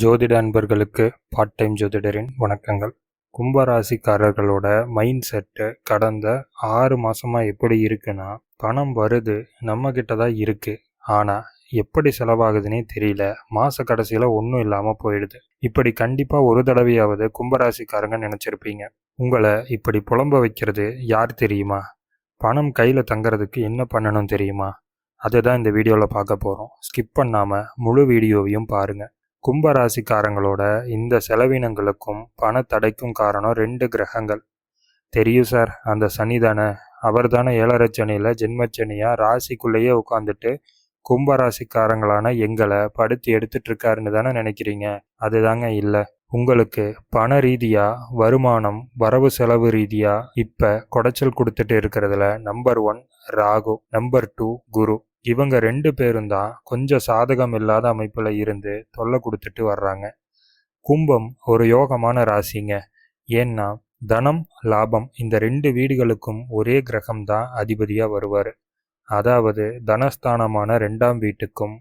ஜோதிட அன்பர்களுக்கு part time ஜோதிடரின் வணக்கங்கள். கும்பராசிக்காரர்களோட மைண்ட் செட்டு கடந்த ஆறு மாதமாக எப்படி இருக்குன்னா பணம் வருது நம்ம கிட்ட தான் இருக்குது ஆனால் எப்படி செலவாகுதுன்னே தெரியல. மாச கடைசியில் ஒன்றும் இல்லாமல் போயிடுது. இப்படி கண்டிப்பாக ஒரு தடவையாவது கும்பராசிக்காரங்க நினச்சிருப்பீங்க. உங்களை இப்படி புலம்ப வைக்கிறது யார் தெரியுமா? பணம் கையில் தங்கிறதுக்கு என்ன பண்ணணும் தெரியுமா? அதுதான் இந்த வீடியோவில் பார்க்க போகிறோம் ஸ்கிப் பண்ணாமல் முழு வீடியோவையும் பாருங்கள் கும்பராசிக்காரங்களோட இந்த செலவினங்களுக்கும் பண தடைக்கும் காரணம் ரெண்டு கிரகங்கள். தெரியும் சார். அந்த சனி தானே. அவர் தானே ஏழரை சனியில் ஜென்மச்சனியாக ராசிக்குள்ளேயே உட்காந்துட்டு கும்பராசிக்காரங்களான எங்களை படுத்து எடுத்துட்டு இருக்காருன்னு தானே நினைக்கிறீங்க? அதுதாங்க இல்லை. உங்களுக்கு பண ரீதியாக வருமானம் வரவு செலவு ரீதியாக இப்போ குடைச்சல் கொடுத்துட்டு இருக்கிறதுல number one Rahu number two Guru. இவங்க ரெண்டு பேரும் தான் கொஞ்சம் சாதகம் இல்லாத அமைப்பில் இருந்து தொல்லை கொடுத்துட்டு வர்றாங்க. கும்பம் ஒரு யோகமான ராசிங்க. ஏன்னா தனம் லாபம் இந்த ரெண்டு வீடுகளுக்கும் ஒரே கிரகம் தான் அதிபதியாக வருவார். அதாவது தனஸ்தானமான ரெண்டாம் வீட்டுக்கும்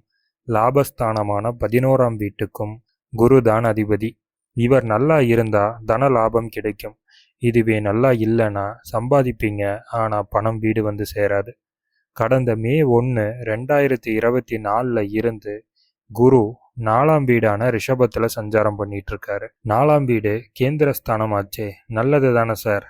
லாபஸ்தானமான பதினோராம் வீட்டுக்கும் குரு தான் அதிபதி. இவர் நல்லா இருந்தால் தன லாபம் கிடைக்கும். இதுவே நல்லா இல்லைன்னா சம்பாதிப்பீங்க ஆனால் பணம் வீடு வந்து சேராது. கடந்த மே ஒன்று ரெண்டாயிரத்தி இருபத்தி நாலில் இருந்து குரு நாலாம் வீடான ரிஷபத்தில் சஞ்சாரம் பண்ணிட்டு இருக்காரு நாலாம் வீடு கேந்திரஸ்தானம் ஆச்சே நல்லது தானே சார்?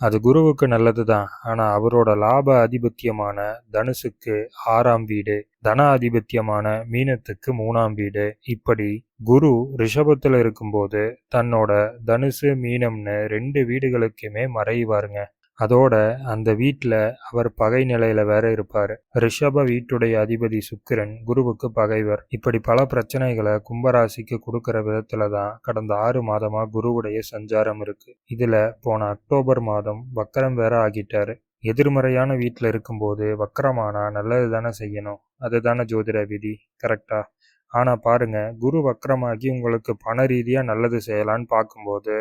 அது குருவுக்கு நல்லது தான். ஆனால் அவரோட லாப அதிபத்தியமான தனுசுக்கு ஆறாம் வீடு தன அதிபத்தியமான மீனத்துக்கு மூணாம் வீடு. இப்படி குரு ரிஷபத்தில் இருக்கும்போது தன்னோட தனுசு மீனம்னு ரெண்டு வீடுகளுக்குமே மறைவாருங்க. அதோட அந்த வீட்டில் அவர் பகை நிலையில வேற இருப்பார். ரிஷப வீட்டுடைய அதிபதி சுக்கிரன் குருவுக்கு பகைவர். இப்படி பல பிரச்சனைகளை கும்பராசிக்கு கொடுக்கற விதத்துல தான் கடந்த ஆறு மாதமா குருவுடைய சஞ்சாரம் இருக்கு. இதுல போன அக்டோபர் மாதம் வக்கரம் வேற ஆகிட்டாரு. எதிர்மறையான வீட்டில் இருக்கும்போது வக்கரமானா நல்லது தானே செய்யணும். அதுதானே ஜோதிட விதி. கரெக்டா? ஆனால் பாருங்க குரு வக்கரமாகி உங்களுக்கு பண ரீதியாக நல்லது செய்யலான்னு பார்க்கும்போது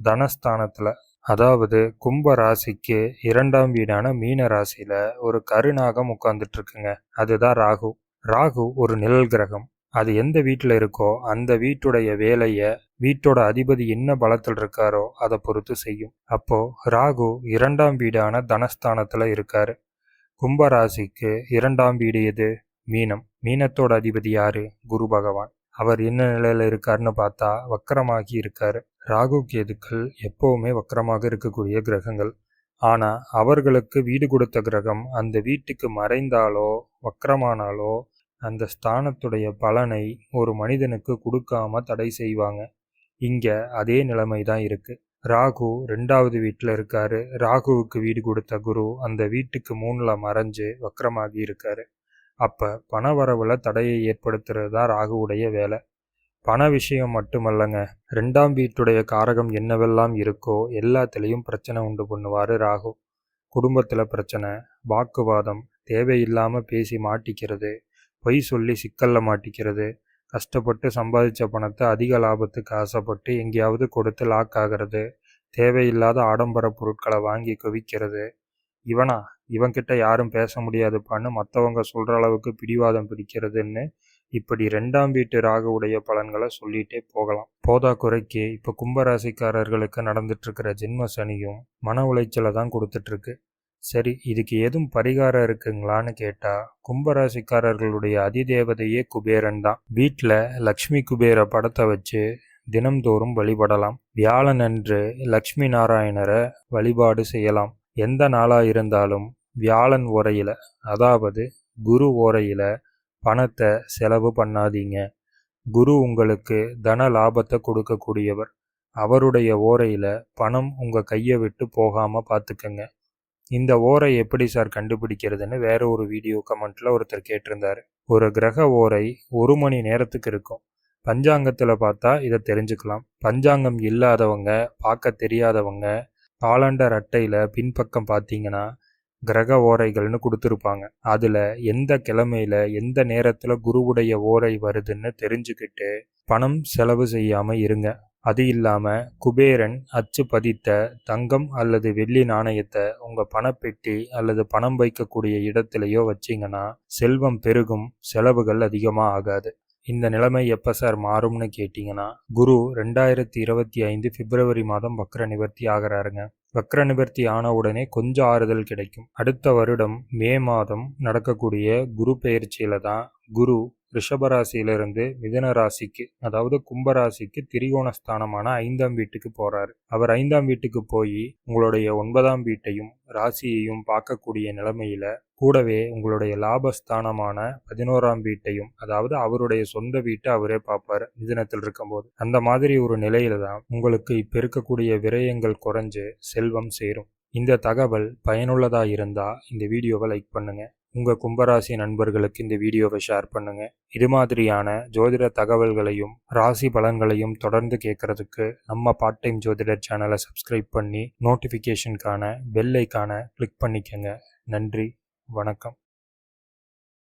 தனஸ்தானத்தில் அதாவது கும்ப ராசிக்கு இரண்டாம் வீடான மீன ராசியில ஒரு கருநாகம் உட்கார்ந்துட்டு இருக்குங்க அதுதான் ராகு. ராகு ஒரு நிழல் கிரகம். அது எந்த வீட்டில் இருக்கோ அந்த வீட்டுடைய வேலையை வீட்டோட அதிபதி என்ன பலத்தில் இருக்காரோ அதை பொறுத்து செய்யும். அப்போ ராகு இரண்டாம் வீடான தனஸ்தானத்தில் இருக்காரு. கும்பராசிக்கு இரண்டாம் வீடு எது? மீனம். மீனத்தோட அதிபதி யாரு? குரு பகவான். அவர் என்ன நிலையில் இருக்காருன்னு பார்த்தா வக்கரமாகி இருக்கார். ராகு கேதுக்கள் எப்போவுமே வக்கரமாக இருக்கக்கூடிய கிரகங்கள். ஆனால் அவர்களுக்கு வீடு கொடுத்த கிரகம் அந்த வீட்டுக்கு மறைந்தாலோ வக்கரமானாலோ அந்த ஸ்தானத்துடைய பலனை ஒரு மனிதனுக்கு கொடுக்காம தடை செய்வாங்க. இங்கே அதே நிலைமை தான் இருக்குது ராகு ரெண்டாவது வீட்டில் இருக்காரு. ராகுவுக்கு வீடு கொடுத்த குரு அந்த வீட்டுக்கு மூணில் மறைஞ்சு வக்கரமாகி இருக்காரு. அப்போ பண வரவுல தடையை ஏற்படுத்துறது தான் ராகுவுடைய வேலை. பண விஷயம் மட்டுமல்லங்க. ரெண்டாம் வீட்டுடைய காரகம் என்னவெல்லாம் இருக்கோ எல்லாத்துலேயும் பிரச்சனை உண்டு பண்ணுவார் ராகு. குடும்பத்தில் பிரச்சனை வாக்குவாதம் தேவையில்லாமல் பேசி மாட்டிக்கிறது பொய் சொல்லி சிக்கலில் மாட்டிக்கிறது கஷ்டப்பட்டு சம்பாதிச்ச பணத்தை அதிக லாபத்துக்கு ஆசைப்பட்டு எங்கேயாவது கொடுத்து லாக் ஆகிறது தேவையில்லாத ஆடம்பர பொருட்களை வாங்கி குவிக்கிறது. இவனா? இவங்கிட்ட யாரும் பேச முடியாதுப்பான்னு மற்றவங்க சொல்கிற அளவுக்கு பிடிவாதம் பிடிக்கிறதுன்னு இப்படி ரெண்டாம் வீட்டு ராகுவுடைய பலன்களை சொல்லிட்டே போகலாம். போதா குறைக்கு இப்போ கும்பராசிக்காரர்களுக்கு நடந்துட்டு இருக்கிற ஜென்ம சனியும் மன உளைச்சலை தான் கொடுத்துட்ருக்கு சரி இதுக்கு எதுவும் பரிகாரம் இருக்குங்களான்னு கேட்டால் கும்பராசிக்காரர்களுடைய அதிதேவதையே குபேரன் தான். வீட்டில் லக்ஷ்மி குபேர படத்தை வச்சு தினம்தோறும் வழிபடலாம். வியாழன் அன்று லக்ஷ்மி நாராயணரை வழிபாடு செய்யலாம். எந்த நாளாக இருந்தாலும் வியாழன் ஓரையில் அதாவது குரு ஓரையில் பணத்தை செலவு பண்ணாதீங்க. குரு உங்களுக்கு தன லாபத்தை கொடுக்கக்கூடியவர். அவருடைய ஓரையில் பணம் உங்கள் கையை விட்டு போகாமல் பார்த்துக்கங்க இந்த ஓரை எப்படி சார் கண்டுபிடிக்கிறதுன்னு வேற ஒரு வீடியோ கமெண்ட்டில் ஒருத்தர் கேட்டிருந்தார். ஒரு கிரக ஓரை ஒரு மணி நேரத்துக்கு இருக்கும். பஞ்சாங்கத்தில் பார்த்தா இதை தெரிஞ்சுக்கலாம். பஞ்சாங்கம் இல்லாதவங்க பார்க்க தெரியாதவங்க காலண்டர் அட்டையில் பின்பக்கம் பார்த்தீங்கன்னா கிரக ஓரைகள்னு கொடுத்துருப்பாங்க. அதில் எந்த கிழமையில் எந்த நேரத்தில் குருவுடைய ஓரை வருதுன்னு தெரிஞ்சுக்கிட்டு பணம் செலவு செய்யாமல் இருங்க. அது இல்லாமல் குபேரன் அச்சு பதித்த தங்கம் அல்லது வெள்ளி நாணயத்தை உங்கள் பணப்பெட்டி அல்லது பணம் வைக்கக்கூடிய இடத்துலையோ வச்சிங்கன்னா செல்வம் பெருகும் செலவுகள் அதிகமாக ஆகாது. இந்த நிலைமை எப்போ சார் மாறும்னு கேட்டிங்கன்னா குரு ரெண்டாயிரத்தி இருபத்தி ஐந்து பிப்ரவரி மாதம் வக்ர நிவர்த்தி ஆகிறாருங்க. வக்ர நிவர்த்தி ஆன உடனே கொஞ்சம் ஆறுதல் கிடைக்கும். அடுத்த வருடம் மே மாதம் நடக்கக்கூடிய குரு பெயர்ச்சியில தான் குரு ரிஷபராசியிலிருந்து மிதன ராசிக்கு அதாவது கும்பராசிக்கு திரிகோண ஸ்தானமான ஐந்தாம் வீட்டுக்கு போறாரு. அவர் ஐந்தாம் வீட்டுக்கு போய் உங்களுடைய ஒன்பதாம் வீட்டையும் ராசியையும் பார்க்கக்கூடிய நிலைமையில கூடவே உங்களுடைய லாபஸ்தானமான பதினோராம் வீட்டையும் அதாவது அவருடைய சொந்த வீட்டை அவரே பார்ப்பாரு மிதனத்தில் இருக்கும்போது. அந்த மாதிரி ஒரு நிலையில தான் உங்களுக்கு இப்ப இருக்கக்கூடிய விரயங்கள் குறைஞ்சு செல்வம் சேரும். இந்த தகவல் பயனுள்ளதா இருந்தா இந்த வீடியோவை லைக் பண்ணுங்க. உங்கள் கும்பராசி நண்பர்களுக்கு இந்த வீடியோவை ஷேர் பண்ணுங்கள் இது மாதிரியான ஜோதிட தகவல்களையும் ராசி பலன்களையும் தொடர்ந்து கேட்கறதுக்கு நம்ம பார்ட் டைம் ஜோதிடர் சேனலை சப்ஸ்கிரைப் பண்ணி நோட்டிஃபிகேஷனுக்கான பெல் ஐக்கான கிளிக் பண்ணிக்கங்க. நன்றி வணக்கம்.